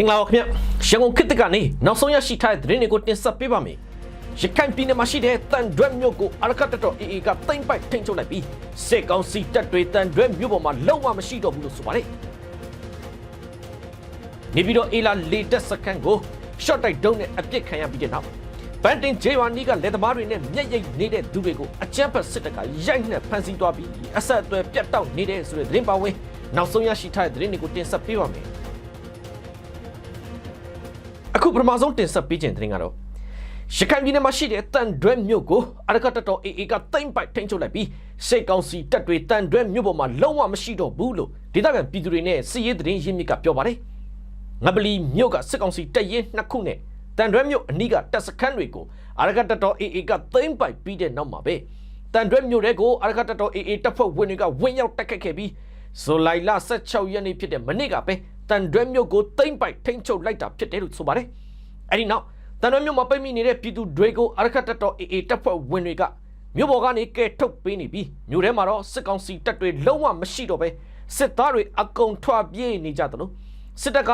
င်္ဂလာပါခင်ဗျရန်ကုန်ခေတ်သစ်ကနေနောက်ဆုံးရရှိထားတဲ့သတင်းတွေကိုတင်ဆက်ပေးပါမယ်ရခိုင်ပြည်နယ်မှာရှိတဲ့တန်ရွက်မြို့ကိုအရကတ်တော် AA ကတိမ့်ပိုက်ထိန်းချုပ်လိုက်ပြီးစစ်ကောင်စီတပ်တွေတန်ရွက်မြို့ပေါ်မှာလုံးဝမရှိတော့ဘူးလို့ဆိုပါတယ်နေပြီးတော့အေလာလေတက်စကန်ကို short တိုက်ဒုံးနဲ့အပြစ်ခံရပြီးတဲ့နောက်ဘန်တင်ဂျေဝါနီကလက်သမားတွေနဲ့မျက်ရည်နေတဲ့သူတွေကိုအကြမ်းဖက်စစ်တပ်ကရိုက်နှက်ဖမ်းဆီးသွားပြီးအဆက်အသွယ်ပြတ်တောက်နေတဲ့ဆိုတဲ့သတင်းပါဝင်နောက်ဆုံးရရှိထားတဲ့သတင်းတွေကိုတင်ဆက်ပေးပါမယ်အခု ပထမဆုံးတင်ဆက်ပေးခြင်းသတင်းကတော့ရခိုင်ပြည်နယ်မှာရှိတဲ့တန်တွဲမြို့ကိုအရကတတော် AA ကတိမ့်ပိုက်ထိန်းချုပ်လိုက်ပြီးစိတ်ကောင်းစီတပ်တွေတန်တွဲမြို့ပေါ်မှာလုံးဝမရှိတော့ဘူးလို့ဒေသခံပြည်သူတွေနဲ့စစ်ရေးသတင်းရင်းမြစ်ကပြောပါတယ်ငပလီမြို့ကစစ်ကောင်စီတပ်ရင်းနှစ်ခုနဲ့တန်တွဲမြို့အနီးကတပ်စခန်းတွေကိုအရကတတော် AA ကသိမ်းပိုက်ပြီးတဲ့နောက်မှာပဲတန်တွဲမြို့တွေကိုအရကတတော် AA တပ်ဖွဲ့ဝင်တွေကဝင်ရောက်တိုက်ခတ်ခဲ့ပြီးဇူလိုင်လ16ရက်နေ့ဖြစ်တဲ့မနေ့ကပဲတန်တွဲမြို့ကိုသိမ်းပိုက်ထိန်းချုပ်လိုက်တာဖြစ်တယ်လို့ဆိုပါတယ် အဲ့ဒီနောက်တန်တွဲမြို့မှာပိတ်မိနေတဲ့ပြည်သူတွေကိုအရကတတော် AA တပ်ဖွဲ့ဝင်တွေကမြို့ပေါ်ကနေကဲထုတ်ပေးနေပြီးမြို့ထဲမှာတော့စစ်ကောင်စီတပ်တွေလုံးဝမရှိတော့ပဲစစ်သားတွေအကုန်ထွက်ပြေးနေကြသလိုစစ်တပ်က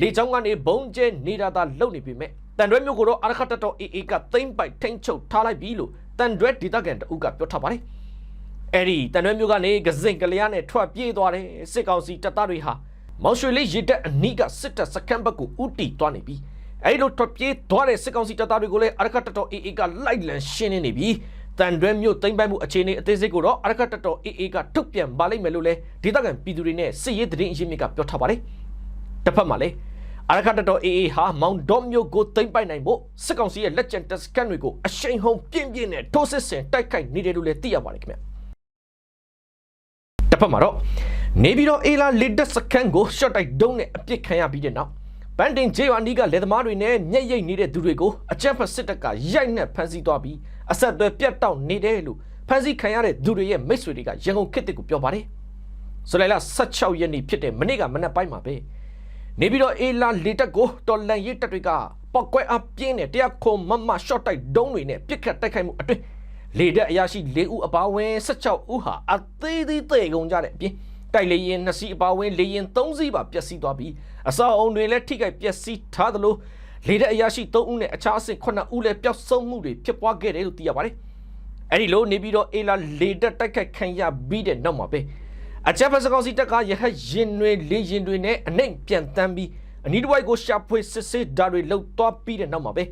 လေကြောင်းကနေဘုံကျဲနေတာသာလုပ်နေပြီမဲ့တန်တွဲမြို့ကိုတော့အရခတ်တော် AA ကသိမ့်ပိုက်ထိန်းချုပ်ထားလိုက်ပြီလို့တန်တွဲဒေသခံတအုပ်ကပြောထားပါတယ်။အဲ့ဒီတန်တွဲမြို့ကနေကစင်ကလျားနဲ့ထွက်ပြေးသွားတဲ့စစ်ကောင်စီတပ်သားတွေဟာမောင်ရွှေလေးရစ်တဲ့အနီးကစစ်တပ်စခန်းဘက်ကိုဥတီသွားနေပြီး အဲ့လိုထွက်ပြေးသွားတဲ့စစ်ကောင်စီတပ်သားတွေကိုလည်းအရခတ်တော် AA ကလိုက်လံရှင်းနေပြီးတန်တွဲမြို့သိမ့်ပိုက်မှုအခြေအနေအသေးစိတ်ကိုတော့အရခတ်တော် AA ကထုတ်ပြန်ပါလိမ့်မယ်လို့လည်းဒေသခံပြည်သူတွေနဲ့စစ်ရေးသတင်းအရင်းမြစ်ကပြောထားပါတယ်။တစ်ဖက်မှာလည်းအရခတ်တော် AA ဟာမောင်ဒေါမြို့ကိုသိမ့်ပိုက်နိုင်ဖို့စစ်ကောင်စီရဲ့လက်ကျန်တပ်စခန်းတွေကိုအရှိန်ဟုန်ပြင်းပြင်းနဲ့ထိုးစစ်ဆင်တိုက်ခိုက်နေတယ်လို့လည်းသိရပါတယ်ခင်ဗျ။တစ်ဖက်မှာတော့နေပြည်တော်အေလာလစ်ဒတ်စခန်းကိုရှော့တိုက်ဒုံးနဲ့အပစ်ခံရပြီးတဲ့နောက် ဘန်တင်ဂျေဝါနီကလက်သမားတွေနဲ့မျက်ရည်နေတဲ့သူတွေကိုအကြမ်းဖက်စစ်တပ်ကရိုက်နှက်ဖမ်းဆီးသွားပြီးအဆက်အသွယ်ပြတ်တောက်နေတယ်လို့ဖမ်းဆီးခံရတဲ့သူတွေရဲ့မိတ်ဆွေတွေကရန်ကုန်ခေတ်တစ်ကိုပြောပါတယ်။ဇူလိုင်လ16ရက်နေ့ဖြစ်တဲ့မနေ့ကမနက်ပိုင်းမှာပဲနေပြီးတော့အေလာလေတက်ကိုတော်လန်ရေးတက်တွေကပောက်ကွဲအပြင်းနဲ့တရားခုံမမရှော့တိုက်ဒုံးတွေနဲ့ပြစ်ခတ်တိုက်ခိုက်မှုအတွင်းလေတက်အရာရှိ၄ဦးအပါအဝင်16ဦးဟာအသေးသေးသေကုန်ကြတဲ့အပြင် တိုက်လေရင်2စီးအပါအဝင်လေရင်3စီးပါပျက်စီးသွားပြီးအစောအုံတွေလည်းထိခိုက်ပျက်စီးထားသလိုလေတဲ့အရာရှိ3ဦးနဲ့အခြားအဆင့်9ဦးလည်းပျောက်ဆုံးမှုတွေဖြစ်ပွားခဲ့တယ်လို့သိရပါတယ်။အဲ့ဒီလိုနေပြီးတော့အေလာလေတက်တိုက်ခိုက်ခံရပြီးတဲ့နောက်မှာပဲအချက်ဖက်စကောင်စီတက်ကရဟရင်တွေလေရင်တွေနဲ့အနှိမ်ပြန်တန်းပြီးအနီးတစ်ဝိုက်ကိုရှာဖွေစစ်စစ်ဓာတ်တွေလှုပ်သွားပြီးတဲ့နောက်မှာပဲ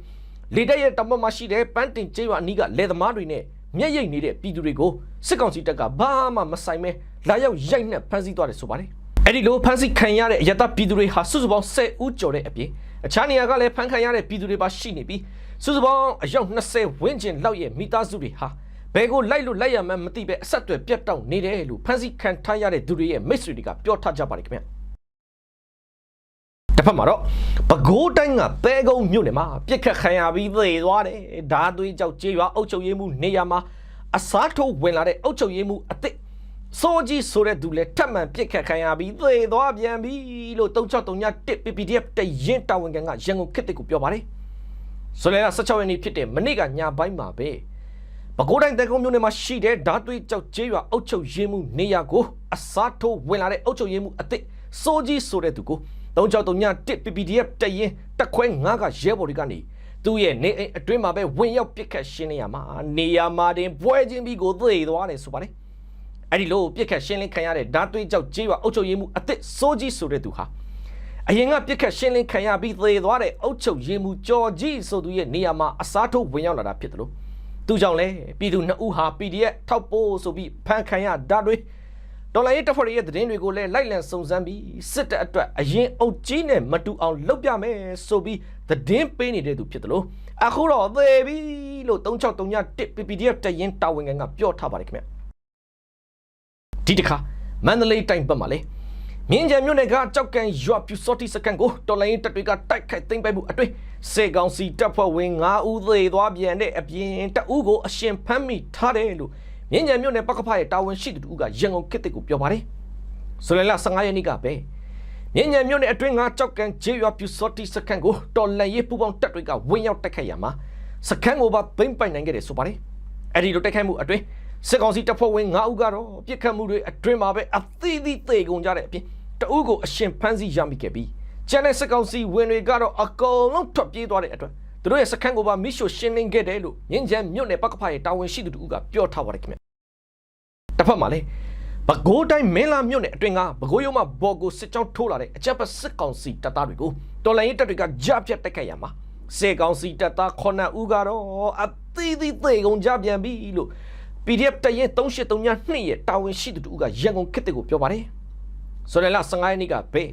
လေတက်ရဲ့တမတ်မှာရှိတဲ့ပန်းတင်ကျေးရွာအနီးကလယ်သမားတွေနဲ့ မျက်ရည်နေတဲ့ပြည်သူတွေကိုစစ်ကောင်စီတပ်ကဘာမှမဆိုင်မဲလာရောက်ရိုက်နှက်ဖမ်းဆီးသွားတယ်ဆိုပါတယ်အဲ့ဒီလိုဖမ်းဆီးခံရတဲ့အယတပြည်သူတွေဟာစုစုပေါင်း10ဦးကျော်တဲ့အပြင်အခြားနေရာကလည်းဖမ်းခံရတဲ့ပြည်သူတွေပါရှိနေပြီးစုစုပေါင်းအယောက်20ဝန်းကျင်လောက်ရဲ့မိသားစုတွေဟာဘယ်ကိုလိုက်လို့လိုက်ရမှန်းမသိပဲအဆက်အသွယ်ပြတ်တောက်နေတယ်လို့ဖမ်းဆီးခံထားရတဲ့သူတွေရဲ့မိတ်ဆွေတွေကပြောထားကြပါတယ်ခင်ဗျ တစ်ဖက်မှာတော့ပဲခူးတိုင်းကပဲကုန်းမြို့နယ်မှာပြစ်ခတ်ခံရပြီးသေသွားတယ်ဓာသွေးကြောက်ကြေးရွာအုပ်ချုပ်ရေးမှုနေရာမှာအစားထိုးဝင်လာတဲ့အုပ်ချုပ်ရေးမှုအစ်စ်စိုးကြီးဆိုတဲ့သူလည်းထပ်မံပြစ်ခတ်ခံရပြီးသေသွားပြန်ပြီလို့3631 PPDF တရင်တာဝန်ခံကရန်ကုန်ခေတ်တစ်ကိုပြောပါတယ်ဆိုလဲ16ရက်နေ့ဖြစ်တဲ့မနေ့ကညပိုင်းမှာပဲပဲခူးတိုင်းတကုံမြို့နယ်မှာရှိတဲ့ဓာသွေးကြောက်ကြေးရွာအုပ်ချုပ်ရေးမှုနေရာကိုအစားထိုးဝင်လာတဲ့အုပ်ချုပ်ရေးမှုအစ်စ်စိုးကြီးဆိုတဲ့သူကို 3631 PPDF တရင်တက်ခွဲ9ကရဲဘော်တွေကနေသူ့ရဲ့နေအိမ်အတွင်းမှာပဲဝင်ရောက်ပစ်ခတ်ရှင်းနေရမှာနေရာမှာတင်ပွဲချင်းပြီးကိုသေသွားတယ်ဆိုပါတယ်အဲ့ဒီလိုပြစ်ခတ်ရှင်းလင်းခံရတဲ့ဓာတ်သွေးကြောက်ကြေးရွာအုပ်ချုပ်ရေးမှုအစ်စ်စိုးကြီးဆိုတဲ့သူဟာအရင်ကပြစ်ခတ်ရှင်းလင်းခံရပြီးသေသွားတဲ့အုပ်ချုပ်ရေးမှုကြော်ကြီးဆိုသူရဲ့နေရာမှာအစားထိုးဝင်ရောက်လာတာဖြစ်တယ်လို့သူကြောင့်လဲပြည်သူနှစ်ဦးဟာ PDF ထောက်ပို့ဆိုပြီးဖမ်းခံရဓာတ်တွေ ဒေါ်လာရေးတပ်ဖွဲ့ရဲ့သတင်းတွေကိုလည်းလိုက်လံစုံစမ်းပြီးစစ်တပ်အတွက်အရင်အုပ်ကြီးနဲ့မတူအောင်လုပ်ပြမယ်ဆိုပြီးသတင်းပေးနေတဲ့သူဖြစ်တယ်လို့အခုတော့သေပြီလို့3631 PPDF တရင်တာဝန်ခံကပြောထားပါတယ်ခင်ဗျဒီတစ်ခါမန္တလေးတိုင်းဘက်မှာလေမြင်းကြံမြို့နယ်ကကြောက်ကန်ရွာပြူစောတိစကန်ကိုတော်လိုင်းတပ်တွေကတိုက်ခိုက်သိမ်းပိုက်မှုအတွင်းစေကောင်စီတပ်ဖွဲ့ဝင်9ဦးသေသွားပြန်တဲ့အပြင်တအူးကိုအရှင်ဖမ်းမိထားတယ်လို့ မြင်းကြံမြို့နယ်ပကဖရဲ့တာဝန်ရှိသူတို့ကရန်ကုန်ခေတ်တစ်ကိုပြောပါတယ်ဆိုလလာ15ရက်နေ့ကပဲမြင်းကြံမြို့နယ်အတွင်းကကြောက်ကန်ဂျေရွာပြူစောတိစကန်ကိုတော်လိုင်းရေးပူပေါင်းတပ်တွေကဝင်ရောက်တိုက်ခိုက်ရမှာစကန်ကိုပါသိမ်းပိုက်နိုင်ခဲ့တယ်ဆိုပါတယ်အဲ့ဒီလိုတိုက်ခိုက်မှုအတွင်းစစ်ကောင်စီတပ်ဖွဲ့ဝင်9ဦးကတော့ပြစ်ခတ်မှုတွေအတွင်းမှာပဲအသီးသီးသေကုန်ကြတဲ့အပြင်တအုပ်ကိုအရှင်ဖမ်းဆီးရမိခဲ့ပြီးကျန်တဲ့စစ်ကောင်စီဝင်တွေကတော့အကုန်လုံးထွက်ပြေးသွားတဲ့အတွက် သူတို့ရဲ့စခန်းကိုပါမိရှို့ရှင်းလင်းခဲ့တယ်လို့မြင်းချမ်းမြို့နယ်ပကဖရဲ့တာဝန်ရှိသူတို့ကပြောထားပါတယ်ခင်ဗျတစ်ဖက်မှာလည်းပဲခူးတိုင်းမင်းလာမြို့နယ်အတွင်းကပဲခူးရုံမှာဘော်ကိုစစ်ကြောင်းထိုးလာတဲ့အကြပ်ပတ်စစ်ကောင်စီတပ်သားတွေကိုတော်လိုင်းရေးတပ်တွေကကြားပြတ်တိုက်ခိုက်ရမှာစေကောင်စီတပ်သား9ဦးကတော့အသီးသီးသေကုန်ကြပြန်ပြီလို့ PDF တရင်3832ရဲ့တာဝန်ရှိသူတို့ကရန်ကုန်ခေတ်တွေကိုပြောပါတယ်ဆိုရင်လာ15ရက်နေ့ကဘေး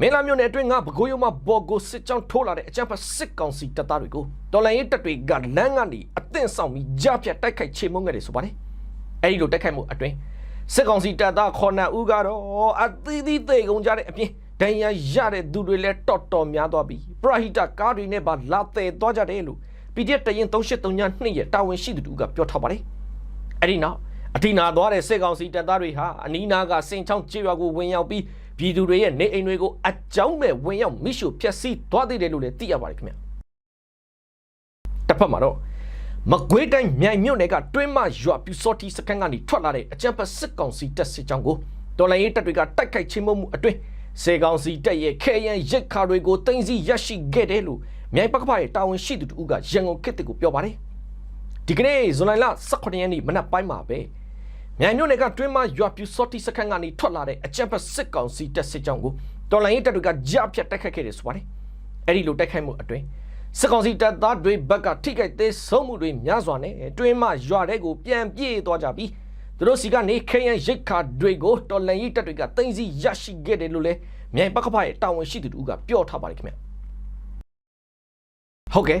မင်းလာမြို့နယ်အတွင်းကပဲခူးရုံမှာဘော်ကိုစစ်ကြောင်းထိုးလာတဲ့အကြမ်းဖက်စစ်ကောင်စီတပ်သားတွေကိုတော်လိုင်းရေးတပ်တွေကလမ်းကနေအသင့်ဆောင်ပြီးကြားပြတ်တိုက်ခိုက်ချေမှုန်းခဲ့တယ်ဆိုပါတယ်အဲဒီလိုတိုက်ခိုက်မှုအတွင်းစစ်ကောင်စီတပ်သားခေါ်နဦးကတော့အသီးသီးသေကုန်ကြတဲ့အပြင်ဒဏ်ရာရတဲ့သူတွေလည်းတော်တော်များသွားပြီပရဟိတကားတွေနဲ့ပါလာတဲ့သွားကြတယ်လို့ PDF တရင်3832ရဲ့တာဝန်ရှိသူတို့ကပြောထားပါတယ်အဲ့ဒီနောက်အထိနာသွားတဲ့စစ်ကောင်စီတပ်သားတွေဟာအနီးနားကစင်ချောင်းကျေးရွာကိုဝင်ရောက်ပြီး ပြည်သူတွေရဲ့နေအိမ်တွေကိုအကြောင်းမဲ့ဝင်ရောက်မိရှုဖျက်ဆီးသွားသေးတယ်လို့လည်းသိရပါတယ်ခင်ဗျတစ်ဖက်မှာတော့မကွေးတိုင်းမြိုင်မြို့နယ်ကတွင်းမရွာပြူစော်တီစခန်းကနေထွက်လာတဲ့အကြံဖက်စစ်ကောင်စီတပ်စစ်ကြောင်းကိုတော်လိုင်းရေးတပ်တွေကတိုက်ခိုက်ချင်းမှုအတွင်းစေကောင်စီတပ်ရဲ့ခဲယံရိတ်ခါတွေကိုတင်စီရရှိခဲ့တယ်လို့မြိုင်ပကဖရဲ့တာဝန်ရှိသူတို့ကရန်ကုန်ခေတ်ကိုပြောပါတယ်ဒီကနေ့ဇွန်လ18ရက်နေ့မနက်ပိုင်းမှာပဲ မြိုင်မြို့နယ်ကတွင်းမရွာပြူစော်တီစခန်းကနေထွက်လာတဲ့အကြံဖက်စစ်ကောင်စီတပ်စစ်ကြောင်းကိုတော်လိုင်းရေးတပ်တွေကကြားဖြတ်တိုက်ခိုက်ခဲ့တယ်ဆိုပါတယ်အဲ့ဒီလိုတိုက်ခိုက်မှုအတွင်းစစ်ကောင်စီတပ်သားတွေဘက်ကထိခိုက်သေးဆုံးမှုတွေများစွာနဲ့တွင်းမရွာတဲ့ကိုပြန်ပြေးသွားကြပြီးသူတို့စီကနေခရန်ရိတ်ခါတွေကိုတော်လန်ရေးတပ်တွေကတင်စီရရှိခဲ့တယ်လို့လည်းမြိုင်ပကဖရဲ့တာဝန်ရှိသူတို့ကပြောထားပါတယ်ခင်ဗျဟုတ်ကဲ့